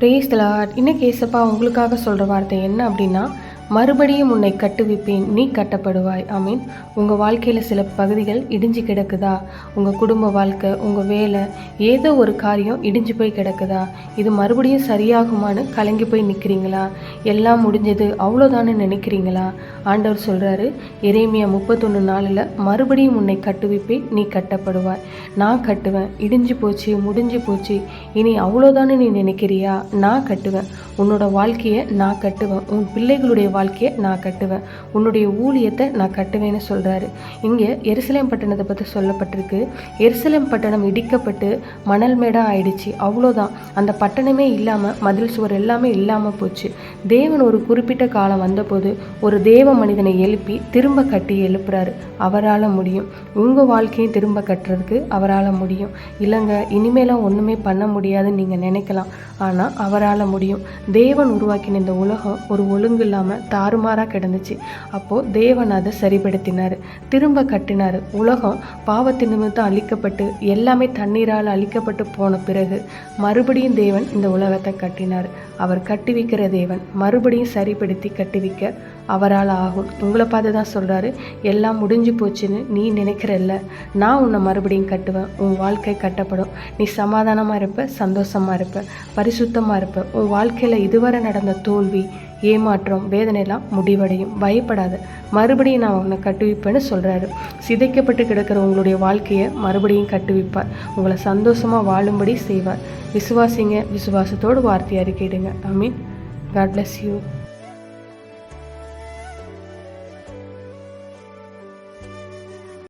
Brace தலாட் இன்னைக்கு ஏசப்பா உங்களுக்காக சொல்கிற வார்த்தை என்ன அப்படின்னா மறுபடியும் உன்னை கட்டுவிப்பேன். நீ கட்டப்படுவாய். ஐ மீன் உங்கள் வாழ்க்கையில் சில பகுதிகள் இடிஞ்சு கிடக்குதா? உங்கள் குடும்ப வாழ்க்கை உங்கள் வேலை ஏதோ ஒரு காரியம் இடிஞ்சு போய் கிடக்குதா? இது மறுபடியும் சரியாகுமான்னு கலங்கி போய் நிற்கிறீங்களா எல்லாம் முடிஞ்சது அவ்வளோதான்னு நினைக்கிறீங்களா? ஆண்டவர் சொல்கிறாரு இறைமையா முப்பத்தொன்று நாளில் மறுபடியும் உன்னை கட்டுவிப்பேன். நீ கட்டப்படுவாய். நான் கட்டுவேன். இடிஞ்சு போச்சு முடிஞ்சு போச்சு. இனி அவ்வளோதான்னு நீ நினைக்கிறியா? நான் கட்டுவேன். உன்னோட வாழ்க்கையை நான் கட்டுவேன். உன் பிள்ளைகளுடைய வாழ்க்கையை நான் கட்டுவேன். உன்னுடைய ஊழியத்தை நான் கட்டுவேன்னு சொல்கிறாரு இங்கே எருசலேம் பட்டணத்தை பற்றி சொல்லப்பட்டிருக்கு. எருசலேம் பட்டணம் இடிக்கப்பட்டு மணல் மேடாக ஆயிடுச்சு. அவ்வளோதான் அந்த பட்டணமே இல்லாமல் மதில் சுவர் எல்லாமே இல்லாமல் போச்சு. தேவன் ஒரு குறிப்பிட்ட காலம் வந்தபோது ஒரு தேவ மனிதனை எழுப்பி திரும்ப கட்டி எழுப்புறாரு. அவரால் முடியும். உங்கள் வாழ்க்கையும் திரும்ப கட்டுறதுக்கு அவரால் முடியும். இல்லைங்க இனிமேலாம் ஒன்றுமே பண்ண முடியாதுன்னு நீங்கள் நினைக்கலாம். ஆனால் அவரால் முடியும். தேவன் உருவாக்கின இந்த உலகம் ஒரு ஒழுங்கு இல்லாமல் தாறுமாறாக கிடந்துச்சு. அப்போது தேவன் அதை சரிப்படுத்தினார். திரும்ப கட்டினார். உலகம் பாவத்தின் நிமித்தம் அழிக்கப்பட்டு எல்லாமே தண்ணீரால் அழிக்கப்பட்டு போன பிறகு மறுபடியும் தேவன் இந்த உலகத்தை கட்டினார். அவர் கட்டுவிக்கிற தேவன் மறுபடியும் சரிப்படுத்தி கட்டுவிக்க அவரால் ஆகும். உங்களை பார்த்து தான் சொல்கிறாரு எல்லாம் முடிஞ்சு போச்சுன்னு நீ நினைக்கிறல்ல. நான் உன்னை மறுபடியும் கட்டுவேன். உன் வாழ்க்கை கட்டப்படும். நீ சமாதானமாக இருப்ப சந்தோஷமாக இருப்ப பரிசுத்தமாக இருப்ப. உன் வாழ்க்கையில் இதுவரை நடந்த தோல்வி ஏமாற்றம் வேதனையெல்லாம் முடிவடையும். பயப்படாத. மறுபடியும் நான் உன்னை கட்டுவிப்பேன்னு சொல்கிறாரு சிதைக்கப்பட்டு கிடக்கிற உங்களுடைய வாழ்க்கையை மறுபடியும் கட்டுவிப்பார். உங்களை சந்தோஷமாக வாழும்படி செய்வார். விசுவாசிங்க விசுவாசத்தோடு வார்த்தை அறிக்கையிடுங்க. I mean God bless you